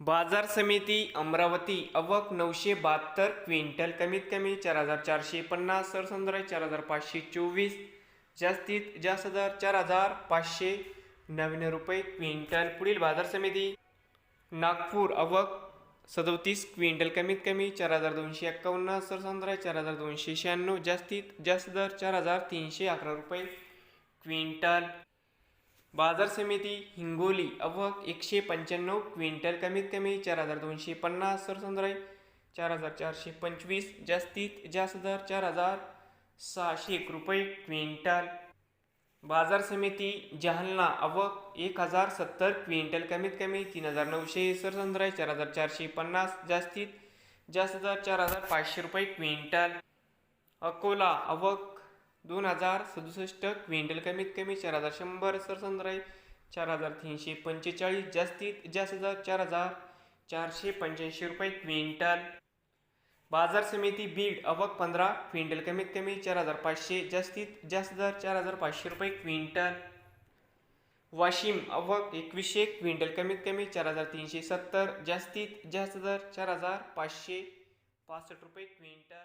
बाजार समिती अमरावती अवक नऊशे बहात्तर क्विंटल कमीत कमी चार हजार चारशे पन्नास सरसंद्राय चार हजार पाचशे चोवीस जास्तीत जास्त दर चार हजार पाचशे नव्याण्णव रुपये क्विंटल पुढील बाजार समिती. नागपूर अवक सदोतीस क्विंटल कमीत कमी चार हजार दोनशे एक्कावन्न सरसंद्राय चार हजार दोनशे शहाण्णव जास्तीत जास्त दर चार हजार तीनशे अकरा रुपये क्विंटल बाजार समिती हिंगोली अवक एकशे पंच्याण्णव क्विंटल कमीत कमी चार हजार दोनशे पन्नास सरसंद्राई चार हजार चारशे पंचवीस जास्तीत जास्त दर चार हजार सहाशे एक रुपये क्विंटल. बाजार समिती जालना अवक एक हजार सत्तर क्विंटल कमीत कमी तीन हजार नऊशे सरसंद्राई चार हजार चारशे पन्नास जास्तीत जास्त दर चार हजार पाचशे रुपये क्विंटल. अकोला अवक दोन हजार सदुसष्ट क्विंटल कमीत कमी चार हजार शंभर सरसंद्राई चार हजार तीनशे पंचेचाळीस जास्तीत जास्त दर चार हजार चारशे पंच्याऐंशी रुपये क्विंटल. बाजार समिती बीड अवक पंधरा क्विंटल कमीत कमी चार हजार पाचशे जास्तीत जास्त दर चार हजार पाचशे रुपये क्विंटल. वाशिम अवक एकवीसशे क्विंटल कमीत कमी चार हजार तीनशे सत्तर जास्तीत जास्त दर चार हजार पाचशे पासष्ट रुपये क्विंटल.